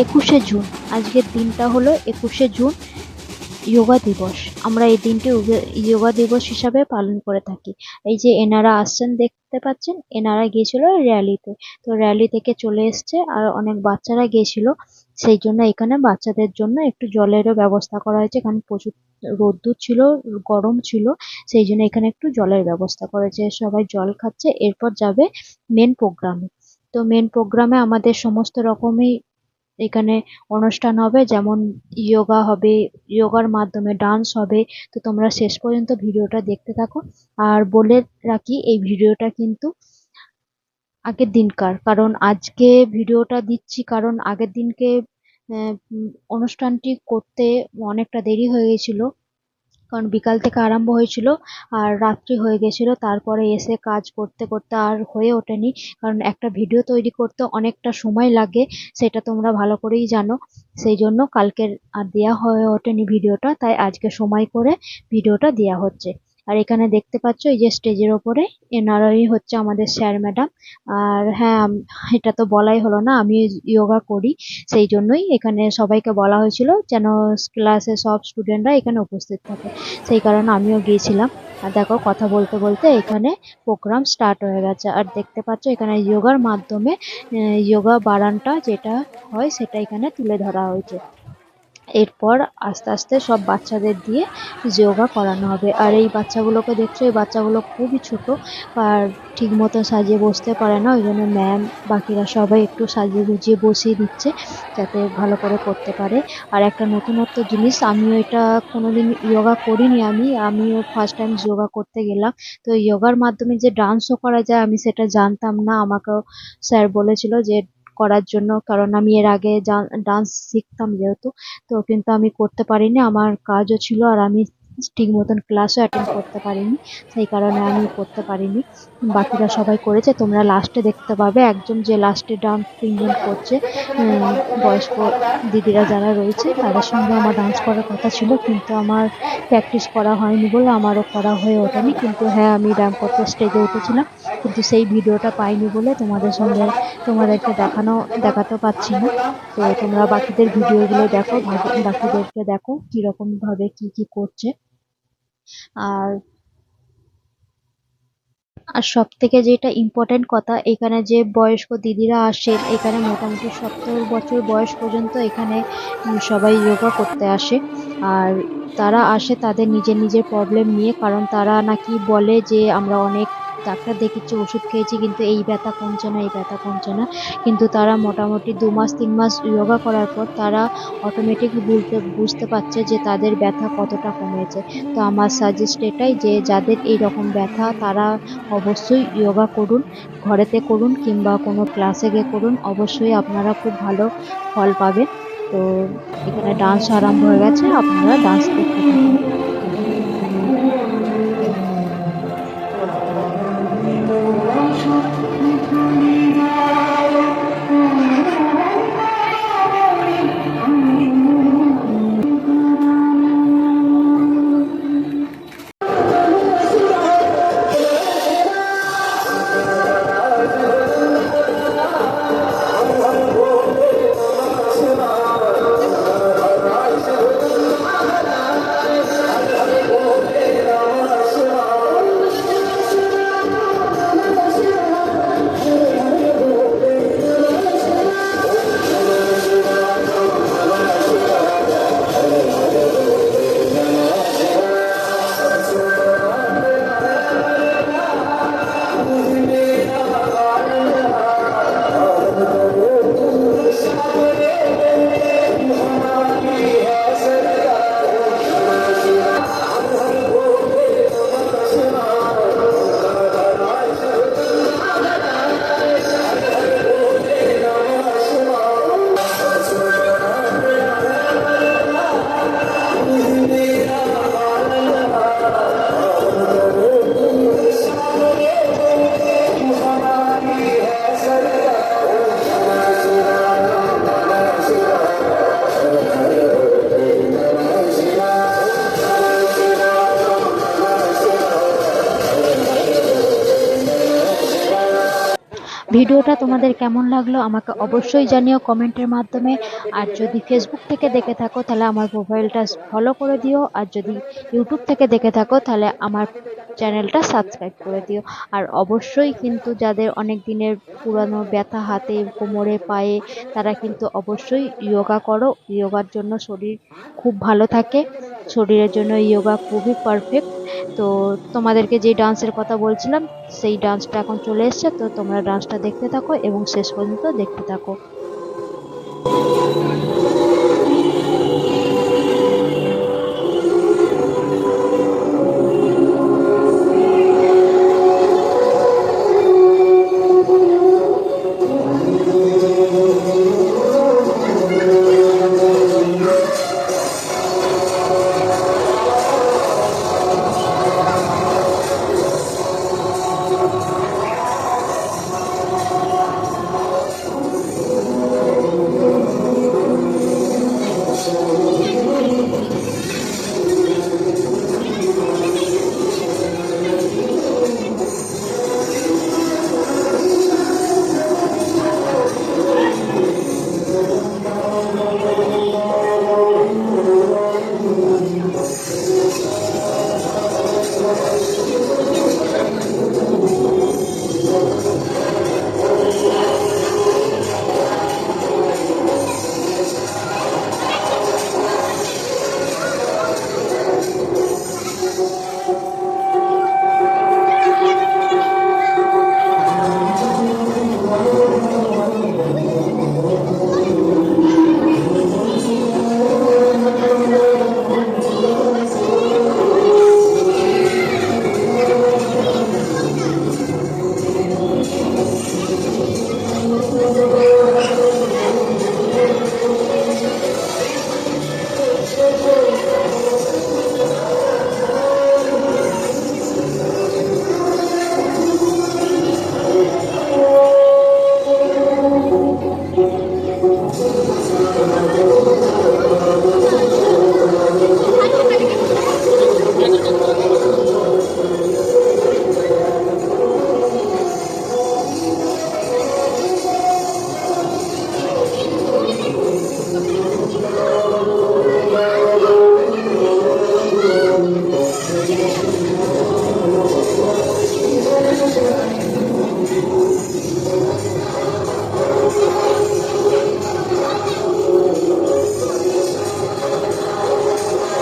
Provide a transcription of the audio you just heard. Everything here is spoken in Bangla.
একুশে জুন। আজকের দিনটা হলো একুশে জুন যোগা দিবস। আমরা এই দিনটি যোগা দিবস হিসাবে পালন করে থাকি। এই যে এনারা আসছেন, দেখতে পাচ্ছেন, এনারা গিয়েছিল র্যালিতে। তো র্যালি থেকে চলে এসছে আর অনেক বাচ্চারা গিয়েছিল। সেই জন্য এখানে বাচ্চাদের জন্য একটু জলেরও ব্যবস্থা করা হয়েছে। কারণ প্রচুর রোদ্দুর ছিল, গরম ছিল, সেই জন্য এখানে একটু জলের ব্যবস্থা করেছে সবাই জল খাচ্ছে, এরপর যাবে মেন প্রোগ্রামে তো মেন প্রোগ্রামে আমাদের সমস্ত রকমই এখানে অনুষ্ঠান হবে, যেমন ইয়োগা হবে ইয়োগার মাধ্যমে ডান্স হবে। তো তোমরা শেষ পর্যন্ত ভিডিওটা দেখতে থাকো। আর বলে রাখি, এই ভিডিওটা কিন্তু আগের দিনকার। কারণ আজকে ভিডিওটা দিচ্ছি কারণ আগের দিনকে অনুষ্ঠানটি করতে অনেকটা দেরি হয়ে গেছিল। কারণ বিকাল থেকে আরম্ভ হয়েছিল আর রাত্রি হয়ে গেছিল, তারপরে এসে কাজ করতে করতে আর হয়ে ওঠেনি। কারণ একটা ভিডিও তৈরি করতে অনেকটা সময় লাগে, সেটা তোমরা ভালো করেই জানো। সেই জন্য কালকের আর দেওয়া হয়ে ওঠেনি ভিডিওটা, তাই আজকে সময় করে ভিডিওটা দেওয়া হচ্ছে। আর এখানে দেখতে পাচ্ছ এই যে স্টেজের ওপরে এনারাই হচ্ছে আমাদের স্যার, ম্যাডাম। আর হ্যাঁ এটা তো বলাই হলো না, আমি যোগা করি, সেই জন্যই এখানে সবাইকে বলা হয়েছিল যেন ক্লাসে সব স্টুডেন্টরা এখানে উপস্থিত থাকে। সেই কারণে আমিও গিয়েছিলাম। আর দেখো, কথা বলতে বলতে এখানে প্রোগ্রাম স্টার্ট হয়ে গেছে। আর দেখতে পাচ্ছ এখানে যোগার মাধ্যমে যোগা বারানটা যেটা হয় সেটা এখানে তুলে ধরা হয়েছে। এরপর আস্তে আস্তে সব বাচ্চাদের দিয়ে যোগা করানো হবে। আর এই বাচ্চাগুলোকে দেখছ, এই বাচ্চাগুলো খুবই ছোট আর ঠিক মতো সাজিয়ে বসতে পারে না। ওই জন্য ম্যাম বাকিরা সবাই একটু সাজিয়ে গুজিয়ে বসিয়ে দিচ্ছে যাতে ভালো করে করতে পারে। আর একটা নতুনত্ব জিনিস, আমিও এটা কোনোদিন যোগা করিনি আমি, আমিও ফার্স্ট টাইম যোগা করতে গেলাম। তো যোগার মাধ্যমে যে ডান্সও করা যায়, আমি সেটা জানতাম না। আমাকেও স্যার বলেছিল যে করার জন্য। কারণ আমি এর আগে ডান্স শিখতাম যেহেতু, তো কিন্তু আমি করতে পারিনি। আমার কাজও ছিল আর আমি ঠিক মতন ক্লাসও অ্যাটেন্ড করতে পারিনি। সেই কারণে আমি করতে পারিনি। বাকিরা সবাই করেছে। তোমরা লাস্টে দেখতে পাবে। একজন যে লাস্টে ডান্স তিনজন করছে বয়স্ক দিদিরা যারা রয়েছে, তাদের সঙ্গে আমার ডান্স করার কথা ছিল। কিন্তু আমার প্র্যাকটিস করা হয়নি বলে আমারও করা হয়ে ওঠেনি। কিন্তু হ্যাঁ আমি করতে স্টেজে উঠেছিলাম। কিন্তু সেই ভিডিওটা পাইনি বলে তোমাদের সঙ্গে তোমাদেরকে দেখানো, দেখাতে পারছি না। তো তোমরা বাকিদের ভিডিওগুলো দেখো, বাকি- বাকিদেরকে দেখো কীরকম ভাবে কি কি করছে। আর আর সব থেকে যেটা ইম্পর্টেন্ট কথা, এখানে যে বয়স্ক দিদিরা আসেন, এখানে মোটামুটি সত্তর বছর বয়স পর্যন্ত এখানে সবাই যোগা করতে আসে। আর তারা আসে তাদের নিজের নিজের প্রবলেম নিয়ে, কারণ তারা নাকি বলে যে আমরা অনেক ডাক্তার দেখিয়েছি ওষুধ খেয়েছি, কিন্তু এই ব্যথা কমছে না, এই ব্যথা কমছে না। কিন্তু তারা মোটামুটি দু মাস, তিন মাস যোগা করার পর তারা অটোমেটিক বুঝতে বুঝতে পারছে যে তাদের ব্যথা কতটা কমেছে। তো আমার সাজেস্ট এটাই যে যাদের এই রকম ব্যথা, তারা অবশ্যই যোগা করুন, ঘরেতে করুন কিংবা কোনো ক্লাসে গিয়ে করুন। অবশ্যই আপনারা খুব ভালো ফল পাবেন। তো এখানে ডান্স আরম্ভ হয়ে গেছে, আপনারা ডান্স দেখতে ভিডিওটা তোমাদের কেমন লাগল আমাকে অবশ্যই জানিও কমেন্টের মাধ্যমে। আর যদি ফেসবুক থেকে দেখে থাকো, তাহলে আমার প্রোফাইলটা ফলো করে দিও। আর যদি ইউটিউব থেকে দেখে থাকো, তাহলে আমার চ্যানেলটা সাবস্ক্রাইব করে দিও। আর অবশ্যই কিন্তু যাদের অনেক দিনের পুরানো ব্যথা হাতে, কোমরে, পায়ে, তারা কিন্তু অবশ্যই যোগা করো। যোগার জন্য শরীর খুব ভালো থাকে। শরীরের জন্য ইয়োগা খুবই পারফেক্ট তো তোমাদেরকে যে ডান্সের কথা বলছিলাম, সেই ডান্সটা এখন চলে এসছে। তো তোমরা ডান্সটা দেখতে থাকো এবং শেষ পর্যন্ত দেখতে থাকো।